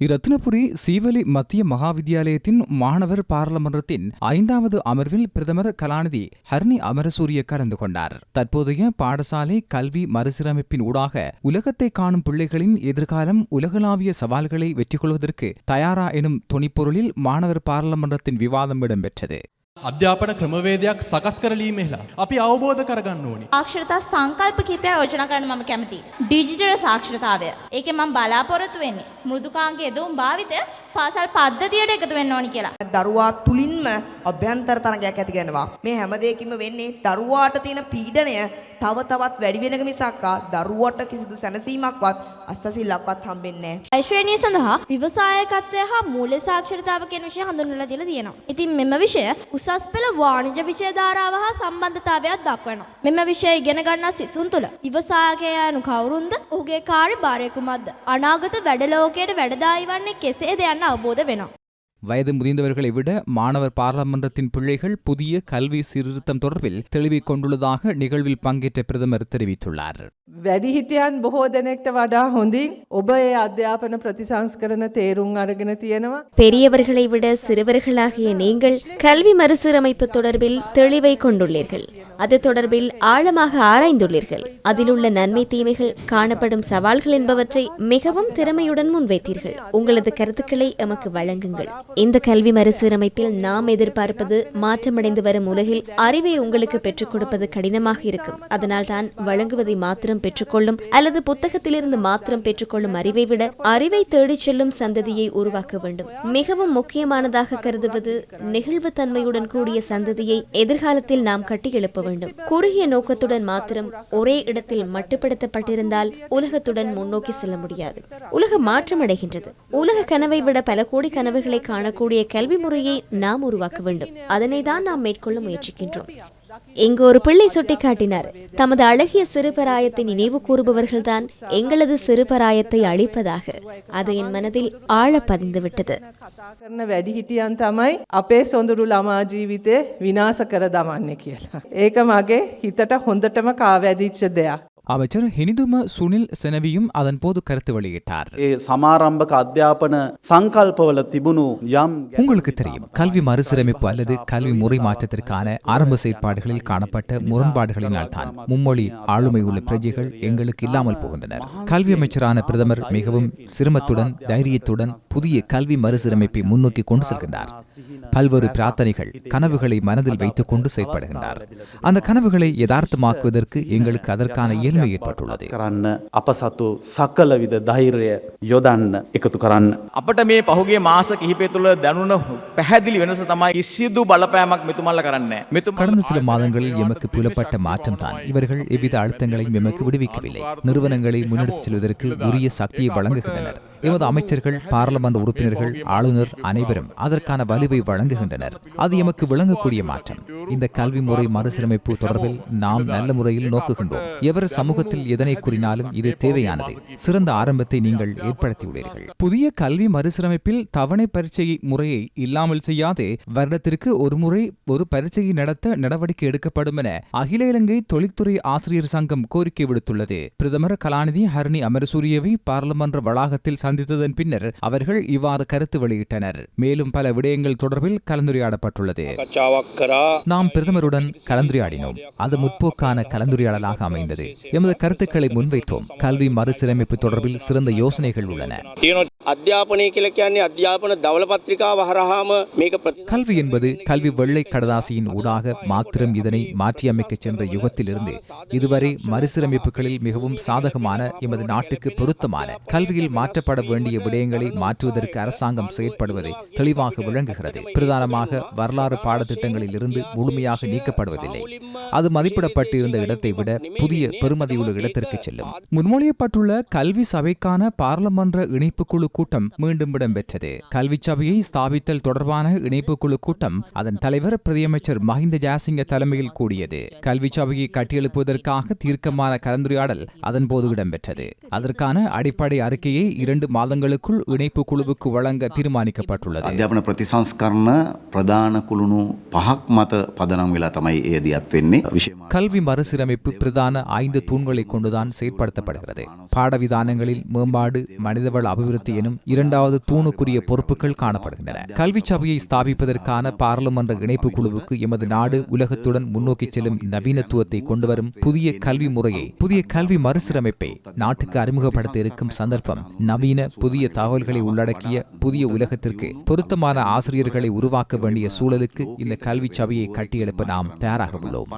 இரத்தினபுரி சீவலி மத்திய மகாவித்தியாலயத்தின் மாணவர் பாராளுமன்றத்தின் ஐந்தாவது அமர்வில் பிரதமர் கலாநிதி ஹர்னி அமரசூரிய கலந்து கொண்டார். தற்போதைய பாடசாலை கல்வி மறுசீரமைப்பின் ஊடாக உலகத்தை காணும் பிள்ளைகளின் எதிர்காலம் உலகளாவிய சவால்களை வெற்றி கொள்வதற்கு தயாரா எனும் துணிப்பொருளில் மாணவர் பாராளுமன்றத்தின் விவாதம் இடம்பெற்றது. අධ්‍යාපන ක්‍රමවේදයක් සකස් කරලීමෙහිලා. අපි අවබෝධ කරගන්න ඕනි. සාක්ෂරතා සංකල්ප කිහිපයක් යෝජනා කරන්න මම කැමතියි. ඩිජිටල් සාක්ෂරතාවය. ඒකෙන් මම බලාපොරොත්තු වෙන්නේ මෘදුකාංග යෙදුම් භාවිතය පාසල් පද්ධතියට එකතු වෙන්න ඕනි කියලා. දරුවා තුළින්ම අභ්‍යන්තර තරගයක් ඇතිගෙනවා. මේ හැමදේකින්ම වෙන්නේ දරුවාට තියෙන පීඩනය තව තවත් වැඩි වෙනක මිසක්කා දරුවට කිසිදු සැනසීමක්වත් අස්සසිල්ලක්වත් හම්බෙන්නේ නැහැ. ඓශ්වර්යනිය සඳහා ව්‍යවසායකත්වය හා මූල්‍ය සාක්ෂරතාව කියන විෂය හඳුන්වලා දීලා තියෙනවා. ඉතින් මෙම විෂය උසස් පෙළ වාණිජ විෂය ධාරාව හා සම්බන්ධතාවයක් දක්වනවා. මෙම විෂය ඉගෙන ගන්නා සිසුන් තුළ ව්‍යවසායකයා යනු කවුරුන්ද? ඔහුගේ කාර්යභාරය කුමක්ද? අනාගත වැඩ ලෝකයට වැඩදායී වන්නේ කෙසේද යන්න අවබෝධ වෙනවා. வயது முதிர்ந்தவர்களை விட மாணவர் பாராளுமன்றத்தின் பிள்ளைகள் புதிய கல்வி சீர்திருத்தம் தொடர்பில் தெளிவை கொண்டுள்ளதாக நிகழ்வில் பங்கேற்ற பிரதமர் தெரிவித்துள்ளார் වැඩිහිටියන් බොහෝ දෙනෙක්ට වඩා හොඳින් ඔබ ඒ අධ්‍යාපන ප්‍රතිසංස්කරන තේරුම් අරගෙන තියෙනවා. பெரியவர்களை விட சிறுவர்களாகிய நீங்கள் கல்வி மறுசீரமைப்பு தொடர்பில் தெளிவை கொண்டுள்ளீர்கள் அது தொடர்பில் ஆழமாக ஆராய்ந்துள்ளீர்கள். அதில் உள்ள நன்மை தீமைகள் காணப்படும் சவால்கள் என்பவற்றை மிகவும் திறமையுடன் முன்வைத்தீர்கள். உங்களது கருத்துக்களை எமக்கு வழங்குங்கள். இந்த கல்வி மறுசீரமைப்பில் நாம் எதிர்பார்ப்பது மாற்றமடைந்து வரும் உலகில் அறிவை உங்களுக்கு பெற்றுக் கொடுப்பது கடினமாக இருக்கும். அதனால் தான் வழங்குவதை மாத்திரம் பெற்றுக்கொள்ளும் அல்லது புத்தகத்திலிருந்து மாத்திரம் பெற்றுக்கொள்ளும் அறிவை விட அறிவை தேடிச் செல்லும் சந்ததியை உருவாக்க வேண்டும். மிகவும் முக்கியமானதாக கருதுவது நெகிழ்வுத்தன்மையுடன் கூடிய சந்ததியை எதிர்காலத்தில் நாம் கட்டியெழுப்ப வேண்டும். குறுகிய நோக்கத்துடன் மாத்திரம் ஒரே இடத்தில் மட்டுப்படுத்தப்பட்டிருந்தால் உலகத்துடன் முன்னோக்கி செல்ல முடியாது. உலகம் மாற்றமடைகின்றது. உலக கனவை விட பல கோடி கனவுகளை காணக்கூடிய கல்வி முறையை நாம் உருவாக்க வேண்டும். அதனை தான் நாம் மேற்கொள்ள முயற்சிக்கின்றோம். இங்கு ஒரு பிள்ளை சுட்டிக்காட்டினார் தமது அழகிய சிறுபராயத்தை நினைவு கூறுபவர்கள்தான் எங்களது சிறுபராயத்தை அழிப்பதாக அது என் மனதில் ஆழ பதிந்து விட்டது කතා කරන වැඩිහිටියන් තමයි අපේ සොඳුරු ළමා ජීවිතය විනාස කර දමන්නේ කියලා. ඒක මගේ හිතට හොඳටම කාවැදිච්ච දෙයක්. அமைச்சர் ஹினிதும சுனில் ಸೆನವಿಯும் அதன் போது கருத்து வெளியிட்டார். சமாரம்பக அத்தியாபன சங்கல்பவல திபுனு யாம் உங்களுக்கு தெரியும் கல்வி மறுசீரமைப்பு அல்லது கல்வி முறை மாற்றத்திற்கான ஆரம்ப செயற்பாடுகளில் காணப்பட்ட முரண்பாடுகளினால் தான் மும்மொழி ஆளுமை உள்ள பிரஜைகள் எங்களுக்கு இல்லாமல் போகின்றனர். கல்வி அமைச்சரான பிரதமர் மிகவும் சிரமத்துடன் தைரியத்துடன் புதிய கல்வி மறுசீரமைப்பை முன்னோக்கி கொண்டு செல்கின்றார். பல்வேறு பிரார்த்தனைகள் கனவுகளை மனதில் வைத்துக் கொண்டு செயற்படுகின்றார். அந்த கனவுகளை யதார்த்தமாக்குவதற்கு எங்களுக்கு அதற்கான இயல்பு இயல்மை ஏற்பட்டுள்ளது කරන්න අප සතු සකල විද ධෛර්ය යොදන්න එකතු කරන්න. අපට මේ පහුගේ මාස කිහිපය තුළ දැනුන පැහැදිලි වෙනස තමයි කිසිදු බලපෑමක් මෙතුමල්ල කරන්නේ. මෙතුම கடந்த சில மாதங்களில் எமக்கு புலப்பட்ட மாற்றம் தான் இவர்கள் எவ்வித அழுத்தங்களையும் எமக்கு விடுவிக்கவில்லை நிறுவனங்களை முன்னெடுத்துச் செல்வதற்கு உரிய சக்தியை வழங்குகின்றனர் எமது அமைச்சர்கள் பாராளுமன்ற உறுப்பினர்கள் ஆளுநர் அனைவரும் அதற்கான வலுவை வழங்குகின்றனர். அது எமக்கு விளங்கக்கூடிய மாற்றம். இந்த கல்வி முறை மறுசீரமைப்பு தொடர்பில் நாம் நல்ல முறையில் நோக்குகின்றோம். எவர் சமூகத்தில் எதனை கூறினாலும் இது தேவையானது. சிறந்த ஆரம்பத்தை நீங்கள் ஏற்படுத்தியுள்ளீர்கள் புதிய கல்வி மறுசீரமைப்பில் தவணை பரீட்சை முறையை இல்லாமல் செய்யாதே வருடத்திற்கு ஒரு முறை ஒரு பரீட்சையை நடத்த நடவடிக்கை எடுக்கப்படும் என அகில இலங்கை தொழில்துறை ஆசிரியர் சங்கம் கோரிக்கை விடுத்துள்ளது. பிரதமர் கலாநிதி ஹரணி அமரசூரியவை பாராளுமன்ற வளாகத்தில் சந்தித்ததன் பின்னர் அவர்கள் இவ்வாறு கருத்து வெளியிட்டனர். மேலும் பல விடயங்கள் தொடர்பில் கலந்துரையாடப்பட்டுள்ளது. நாம் பிரதமருடன் கலந்துரையாடினோம். அது முற்போக்கான கலந்துரையாடலாக அமைந்தது. எமது கருத்துக்களை முன்வைத்தோம். கல்வி மறுசீரமைப்பு தொடர்பில் சிறந்த யோசனைகள் உள்ளன. கல்வி என்பது கல்வி வெள்ளை கடதாசியின் ஊடாக மாத்திரம் இதனை மாற்றியமைக்க சென்ற யுகத்திலிருந்து இதுவரை மறுசீரமைப்புகளில் மிகவும் சாதகமான எமது நாட்டுக்கு பொருத்தமான கல்வியில் மாற்றப்பட வேண்டிய விடயங்களை மாற்றுவதற்கு அரசாங்கம் செயற்படுவது தெளிவாக விளங்குகிறது. பிரதானமாக வரலாறு பாடத்திட்டங்களில் இருந்து முழுமையாக நீக்கப்படுவதில்லை. அது மதிப்பிடப்பட்டு இருந்த இடத்தை விட புதிய பெருமதியுள்ள இடத்திற்கு செல்லும். முன்மொழியப்பட்டுள்ள கல்வி சபைக்கான பாராளுமன்ற இணைப்பு குழு கூட்டம் மீண்டும் இடம்பெற்றது. கல்வி சபையை ஸ்தாபித்தல் தொடர்பான இணைப்பு குழு கூட்டம் அதன் தலைவர் பிரதியமைச்சர் மஹிந்த ஜாசிங்க தலைமையில் கூடியது. கல்வி சபையை கட்டியெழுப்புவதற்காக தீர்க்கமான கலந்துரையாடல் அதன்போது இடம்பெற்றது. அதற்கான அடிப்படை அறிக்கையை இரண்டு மாதங்களுக்குள் இணைப்பு குழுவுக்கு வழங்க தீர்மானிக்கப்பட்டுள்ளது අධ්‍යාපන ප්‍රතිසංස්කරණ ප්‍රධාන කුළුණු පහක් මත පදනම් වෙලා තමයි ඒ දියත් වෙන්නේ විශේෂ கல்வி மறுசீரமைப்பு பிரதான ஐந்து தூண்களை கொண்டுதான் செயற்படுத்தப்படுகிறது பாடவிதானங்களில் மேம்பாடு மனிதவள அபிவிருத்தி எனும் இரண்டாவது தூணுக்குரிய பொறுப்புகள் காணப்படுகின்றன கல்வி சபையை ஸ்தாபிப்பதற்கான பாராளுமன்ற இணைப்பு குழுவுக்கு எமது நாடு உலகத்துடன் முன்னோக்கி செல்லும் நவீனத்துவத்தை கொண்டுவரும் புதிய கல்வி முறையை புதிய கல்வி மறுசீரமைப்பை நாட்டுக்கு அறிமுகப்படுத்த இருக்கும் சந்தர்ப்பம் நவீன புதிய தகவல்களை உள்ளடக்கிய புதிய உலகத்திற்கு பொருத்தமான ஆசிரியர்களை உருவாக்க வேண்டிய சூழலுக்கு இந்த கல்வி சபையை கட்டியெழுப்ப நாம் தயாராக உள்ளோம்.